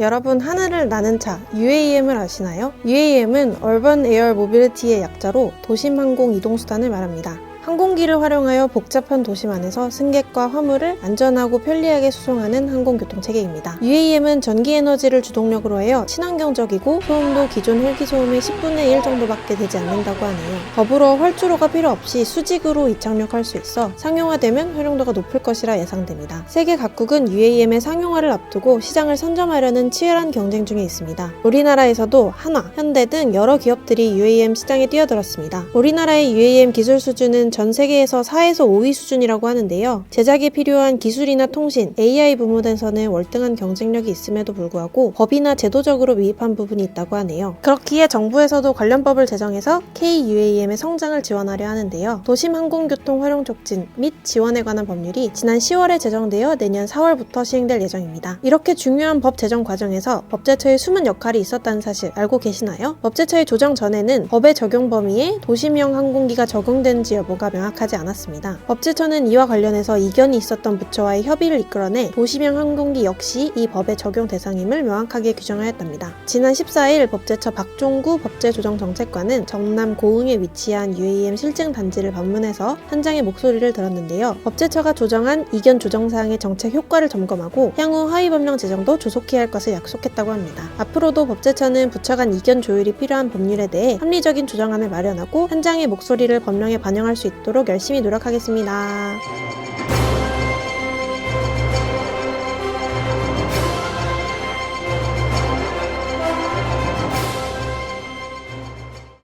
여러분 하늘을 나는 차 UAM을 아시나요? UAM은 Urban Air Mobility의 약자로 도심 항공 이동 수단을 말합니다. 항공기를 활용하여 복잡한 도심 안에서 승객과 화물을 안전하고 편리하게 수송하는 항공교통 체계입니다. UAM은 전기 에너지를 주동력으로 하여 친환경적이고 소음도 기존 헬기 소음의 10분의 1 정도밖에 되지 않는다고 하네요. 더불어 활주로가 필요 없이 수직으로 이착륙할 수 있어 상용화되면 활용도가 높을 것이라 예상됩니다. 세계 각국은 UAM의 상용화를 앞두고 시장을 선점하려는 치열한 경쟁 중에 있습니다. 우리나라에서도 한화, 현대 등 여러 기업들이 UAM 시장에 뛰어들었습니다. 우리나라의 UAM 기술 수준은 전 세계에서 4에서 5위 수준이라고 하는데요. 제작에 필요한 기술이나 통신, AI 부문에서는 월등한 경쟁력이 있음에도 불구하고 법이나 제도적으로 미흡한 부분이 있다고 하네요. 그렇기에 정부에서도 관련 법을 제정해서 KUAM의 성장을 지원하려 하는데요. 도심 항공교통 활용 촉진 및 지원에 관한 법률이 지난 10월에 제정되어 내년 4월부터 시행될 예정입니다. 이렇게 중요한 법 제정 과정에서 법제처의 숨은 역할이 있었다는 사실 알고 계시나요? 법제처의 조정 전에는 법의 적용 범위에 도심형 항공기가 적용되는지 여부가 명확하지 않았습니다. 법제처는 이와 관련해서 이견이 있었던 부처와의 협의를 이끌어내 도심형 항공기 역시 이 법의 적용 대상임을 명확하게 규정하였답니다. 지난 14일 법제처 박종구 법제조정정책관은 정남 고흥에 위치한 UAM 실증 단지를 방문해서 현장의 목소리를 들었는데요. 법제처가 조정한 이견 조정 사항의 정책 효과를 점검하고 향후 하위 법령 제정도 조속히 할 것을 약속했다고 합니다. 앞으로도 법제처는 부처 간 이견 조율이 필요한 법률에 대해 합리적인 조정안을 마련하고 현장의 목소리를 법령에 반영할 수 있도록 열심히 노력하겠습니다.